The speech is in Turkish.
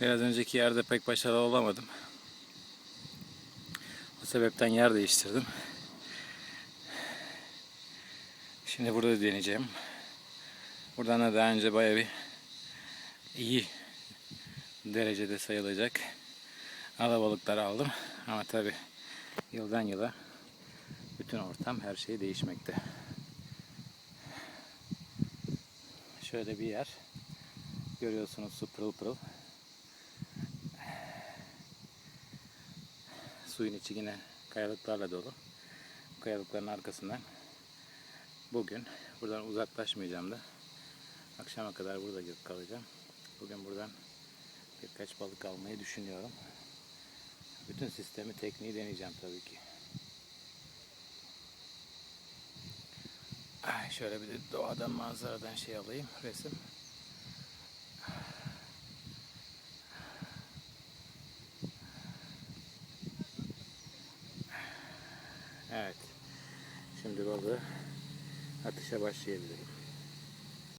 Biraz önceki yerde pek başarılı olamadım. O sebepten yer değiştirdim. Şimdi burada deneyeceğim. Buradan da daha önce bayağı bir iyi derecede sayılacak alabalıkları aldım. Ama tabi yıldan yıla bütün ortam her şey değişmekte. Şöyle bir yer. Görüyorsunuz su pırıl pırıl. Suyun içi yine kayalıklarla dolu. Kayalıkların arkasından bugün buradan uzaklaşmayacağım da akşama kadar burada kalacağım. Bugün buradan birkaç balık almayı düşünüyorum. Bütün sistemi, tekniği deneyeceğim tabii ki. Şöyle bir de doğadan manzaradan şey alayım resim. Evet. Şimdi balığı atışa başlayabilirim.